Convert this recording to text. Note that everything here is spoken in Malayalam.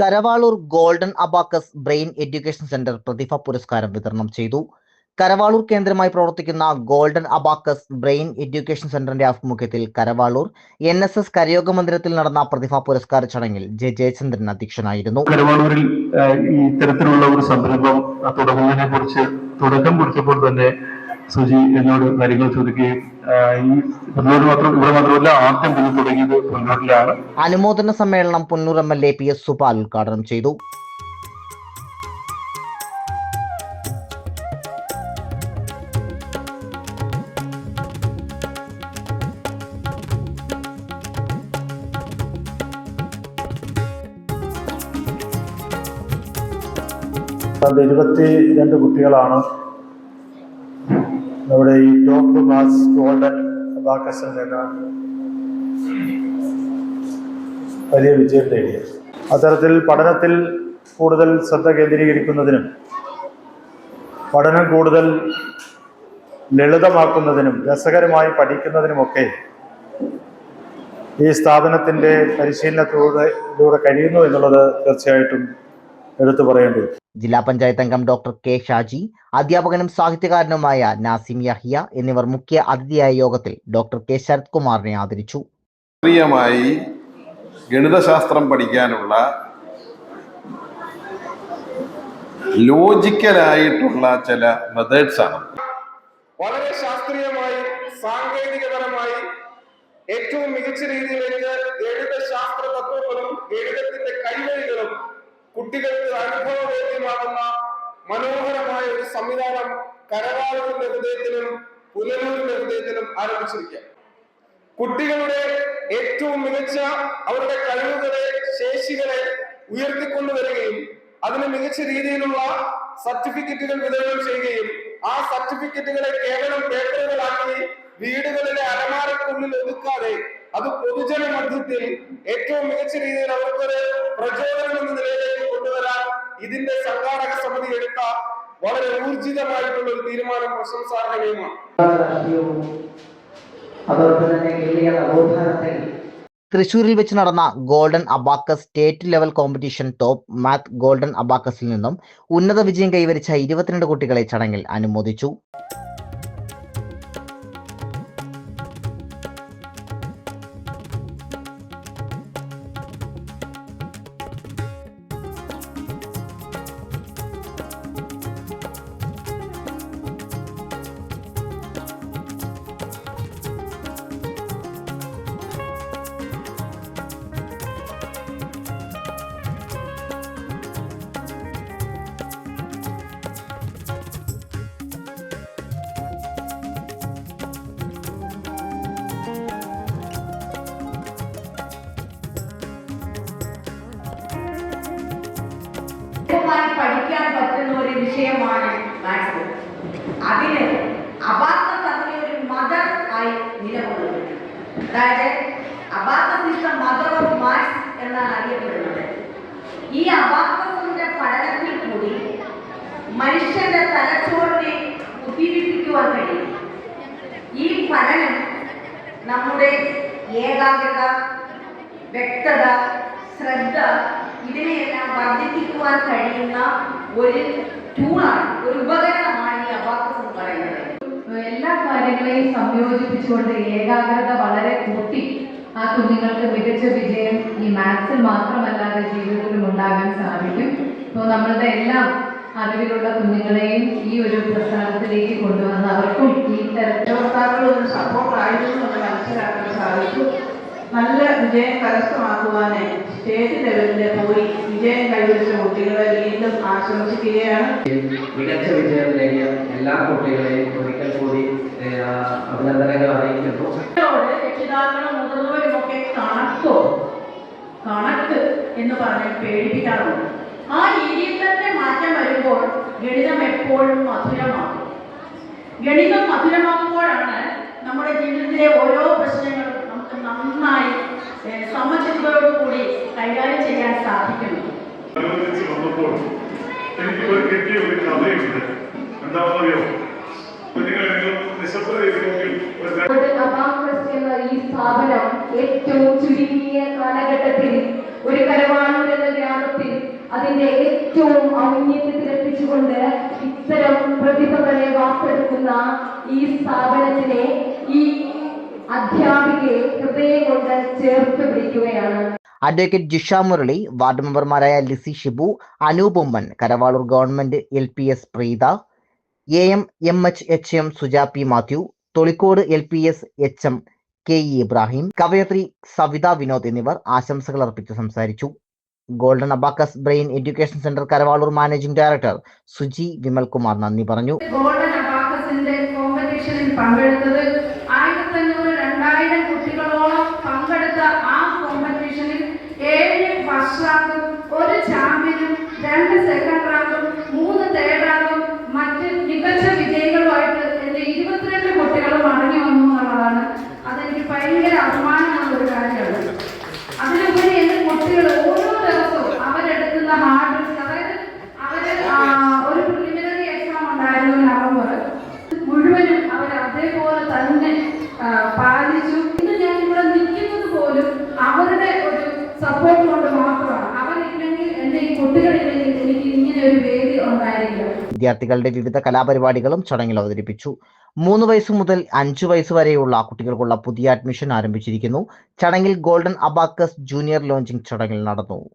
Karavaloor golden abacus brain education centre പ്രതിഭ പുരസ്കാരം വിതരണം ചെയ്തു. കരവാളൂർ കേന്ദ്രമായി പ്രവർത്തിക്കുന്ന ഗോൾഡൻ അബാക്കസ് ബ്രെയിൻ എഡ്യൂക്കേഷൻ സെന്ററിന്റെ ആഭിമുഖ്യത്തിൽ കരവാളൂർ എൻ എസ് എസ് കരയോഗ മന്ദിരത്തിൽ നടന്ന പ്രതിഭാ പുരസ്കാര ചടങ്ങിൽ ജെ ജയചന്ദ്രൻ അധ്യക്ഷനായിരുന്നു. കരവാളൂരിൽ ഇത്തരത്തിലുള്ള ഒരു സംരംഭം തുടങ്ങുന്നതിനെ കുറിച്ച് തുടക്കം കുറിച്ചപ്പോൾ തന്നെ സുജി എന്നോട് കാര്യങ്ങൾ ചോദിക്കുകയും ആ, ഈ പുന്നൂർ മാത്രം ഇവിടെ മാത്രമല്ല ആദ്യം പിന്നെ തുടങ്ങിയത് പുന്നൂരിലാണ്. അനുമോദന സമ്മേളനം Punnoor M L A P S Supal ഉദ്ഘാടനം ചെയ്തു. ഇരുപത്തി രണ്ട് കുട്ടികളാണ് നമ്മുടെ ഈ ടോപ്പ് മാസ് ഗോൾഡൻ വലിയ വിജയം നേടിയത്. അത്തരത്തിൽ പഠനത്തിൽ കൂടുതൽ ശ്രദ്ധ കേന്ദ്രീകരിക്കുന്നതിനും പഠനം കൂടുതൽ ലളിതമാക്കുന്നതിനും രസകരമായി പഠിക്കുന്നതിനുമൊക്കെ ഈ സ്ഥാപനത്തിന്റെ പരിശീലനത്തിലൂടെ കഴിയുന്നു എന്നുള്ളത് തീർച്ചയായിട്ടും എടുത്തു പറയേണ്ടത് ജില്ലാ പഞ്ചായത്ത് അംഗം ഡോക്ടർ കെ ഷാജി അധ്യാപകനും സാഹിത്യകാരനുമായ നാസിം യഹിയ എന്നിവർ മുഖ്യ അതിഥിയായ യോഗത്തിൽ ഡോക്ടർ കെ ശരത് കുമാറിനെ ആദരിച്ചു. ശാസ്ത്രീയമായി ഗണിതശാസ്ത്രം പഠിക്കാനുള്ള ലോജിക്കലായിട്ടുള്ള ചില മെത്തേഡ്സ് ആണ്. വളരെ ശാസ്ത്രീയമായി സാങ്കേതികപരമായി ഏറ്റവും മികച്ച രീതിയിലേക്ക് ഗണിതശാസ്ത്ര തത്വങ്ങളും ഗണിതത്തിന്റെ കൈവഴികളും കുട്ടികൾക്ക് അനുഭവവേദ്യമാകുന്ന മനോഹരമായ ഒരു സംവിധാനം കരകാലത്തിന്റെ ഹൃദയത്തിലും പുനലൂരിന്റെ ഹൃദയത്തിലും ആരംഭിച്ചിരിക്കുക. കുട്ടികളുടെ ഏറ്റവും മികച്ച അവരുടെ കഴിവുകളെ ശേഷികളെ ഉയർത്തിക്കൊണ്ടുവരികയും അതിന് മികച്ച രീതിയിലുള്ള സർട്ടിഫിക്കറ്റുകൾ വിതരണം ചെയ്യുകയും ആ സർട്ടിഫിക്കറ്റുകളെ കേവലം പേപ്പറുകളാക്കി വീടുകളിലെ അലമാരക്കുള്ളിൽ ഒതുക്കാതെ അത് പൊതുജന മധ്യത്തിൽ ഏറ്റവും മികച്ച രീതിയിൽ അവർക്കൊരു പ്രചോദനം എന്ന നിലയിലേക്ക് കൊണ്ടുവരാൻ ഇതിന്റെ സംഘാടക സമിതി എടുത്ത വളരെ ഊർജിതമായിട്ടുള്ള ഒരു തീരുമാനം പ്രശംസാർഹനീയമാണ്. രാഷ്ട്രീയവും അതോടൊപ്പം തന്നെ കേരളീയ നവോത്ഥാനത്തിൽ തൃശൂരിൽ വെച്ച് നടന്ന golden abacus state level competition top math golden അബാക്കസിൽ നിന്നും ഉന്നത വിജയം കൈവരിച്ച ഇരുപത്തിരണ്ട് കുട്ടികളെ ചടങ്ങിൽ അനുമോദിച്ചു. അതിന് അബാക്കസ് അതിനെ ഒരു മദർ ആയി നിലകൊള്ളുന്നു അതായത് അബാക്കസ് മദർ ഓഫ് മാത്സ് എന്നാണ് അറിയപ്പെടുന്നത്. ഈ അബാക്കസിന്റെ പഠനത്തിൽ കൂടി മനുഷ്യന്റെ തലച്ചോറിനെ ഉദ്ദീപിപ്പിക്കുവാൻ കഴിയും. ഈ പഠനം നമ്മുടെ ഏകാഗ്രത വ്യക്തത ശ്രദ്ധ ഇതിനെയെല്ലാം വർദ്ധിപ്പിക്കുവാൻ കഴിയുന്ന ഒരു ടൂളാണ്. ഒരു ഉപകരണമാണ് ഈ അബാക്കസ് എന്ന് പറയുന്നത്. എല്ലാ കാര്യങ്ങളെയും സംയോജിപ്പിച്ചുകൊണ്ട് ഏകാഗ്രത വളരെ കൂട്ടി ആ കുഞ്ഞുങ്ങൾക്ക് മികച്ച വിജയം ഈ മാത്സിൽ മാത്രമല്ലാതെ ജീവിതത്തിലും ഉണ്ടാകാൻ സാധിക്കും. അപ്പോൾ നമ്മളുടെ എല്ലാം അറിവിലുള്ള കുഞ്ഞുങ്ങളെയും ഈ ഒരു പ്രസ്ഥാനത്തിലേക്ക് കൊണ്ടുവന്ന് അവർക്കും ഈ തരത്തിൽ നല്ല വിജയം കരസ്ഥമാക്കുവാനായി സ്റ്റേറ്റ് ലെവലിൽ പോയി വിജയം കൈവരിച്ച കുട്ടികളെ വീണ്ടും ആശംസിക്കുകയാണ്. മികച്ച വിജയം നേടിയ എല്ലാ കുട്ടികളെയും ഒരിക്കൽ കൂടി അഭിനന്ദനങ്ങൾ അറിയിക്കുന്നു. രക്ഷിതാക്കളും മുതിർന്നവരും ഒക്കെ കണക്കോ കണക്ക് എന്ന് പറഞ്ഞ് പേടിപ്പിക്കാറുണ്ട്. ആ രീതിയിൽ തന്നെ മാറ്റം വരുമ്പോൾ ഗണിതം എപ്പോഴും മധുരമാകും. ഗണിതം മധുരമാകുമ്പോഴാണ് നമ്മുടെ ജീവിതത്തിലെ ഓരോ പ്രശ്നങ്ങളും നമുക്ക് നന്നായി ഏഹ്, സമചിത്തയോടുകൂടി കൈകാര്യം ചെയ്യാൻ സാധിക്കുന്നു. വന്നപ്പോൾ എനിക്ക് കിട്ടിയ ഒരു കഥയുണ്ട്. എന്താണെന്നറിയോ? എന്ന ഈ സ്ഥാപനം ഏറ്റവും ചുരുങ്ങിയ കാലഘട്ടത്തിൽ ഒരു കരവാണൂർ എന്ന ഗ്രാമത്തിൽ അതിന്റെ ഏറ്റവും ഔന്നത്യത്തിലെത്തിച്ചുകൊണ്ട് ഇത്തരം പ്രതിഭകളെ വാർത്തെടുക്കുന്ന ഈ സ്ഥാപനത്തിനെ ഈ അധ്യാപികയെ ഹൃദയം കൊണ്ട് ചേർത്ത് പിടിക്കുകയാണ്. അഡ്വക്കേറ്റ് ജിഷ മുരളി വാർഡ് മെമ്പർമാരായ Lissy Shibu അനൂപമ്മൻ Karavaloor government L P S Preetha A M M H H M Suja P Mathew Tholicode L P S H M K E Ibrahim കവയത്രി Savitha Vinod എന്നിവർ ആശംസകൾ അർപ്പിച്ച് സംസാരിച്ചു. Golden abacus brain education centre Karavaloor managing director Suji Vimalkumar നന്ദി പറഞ്ഞു. ഗോൾഡൻ അബാക്കസിന്റെ കോമ്പറ്റീഷനിൽ പങ്കെടുത്തത് ഫസ്റ്റ് ഒരു ചാമ്പ്യനും രണ്ട് സെക്കൻഡ് റാങ്കും മൂന്ന് തേർഡ് റാങ്കും മറ്റ് മികച്ച വിജയികളുമായിട്ട് എന്റെ ഇരുപത്തിരണ്ട് കുട്ടികളും മടങ്ങി വന്നു എന്നുള്ളതാണ്. അതെനിക്ക് ഭയങ്കര അഭിമാനമുള്ള ഒരു കാര്യമാണ്. അതിലുപരി എന്റെ കുട്ടികൾ ഓരോ ദിവസവും അവരെടുക്കുന്ന ഹാർഡ് വർക്ക് അതായത് അവർ ഒരു പ്രിലിമിനറി എക്സാം ഉണ്ടായിരുന്നു നവംബർ മുഴുവനും അവർ അതേപോലെ തന്നെ പാലിച്ചു. ഇന്ന് ഞാൻ ഇവിടെ നിൽക്കുന്നത് പോലും അവരുടെ ഒരു സപ്പോർട്ട് കൊണ്ട് മാത്രമാണ് അവരില്ലെങ്കിൽ എന്റെ ഈ കുട്ടികളില്ലെങ്കിൽ എനിക്ക് ഇങ്ങനെ ഒരു വേദി ഉണ്ടായിരിക്കില്ല വിദ്യാർത്ഥികളുടെ വിവിധ കലാപരിപാടികളും ചടങ്ങിൽ അവതരിപ്പിച്ചു. മൂന്ന് വയസ്സ് മുതൽ അഞ്ചു വയസ്സ് വരെയുള്ള കുട്ടികൾക്കുള്ള പുതിയ അഡ്മിഷൻ ആരംഭിച്ചിരിക്കുന്നു. ചടങ്ങിൽ ഗോൾഡൻ അബാക്കസ് ജൂനിയർ ലോഞ്ചിങ് ചടങ്ങിൽ നടന്നു.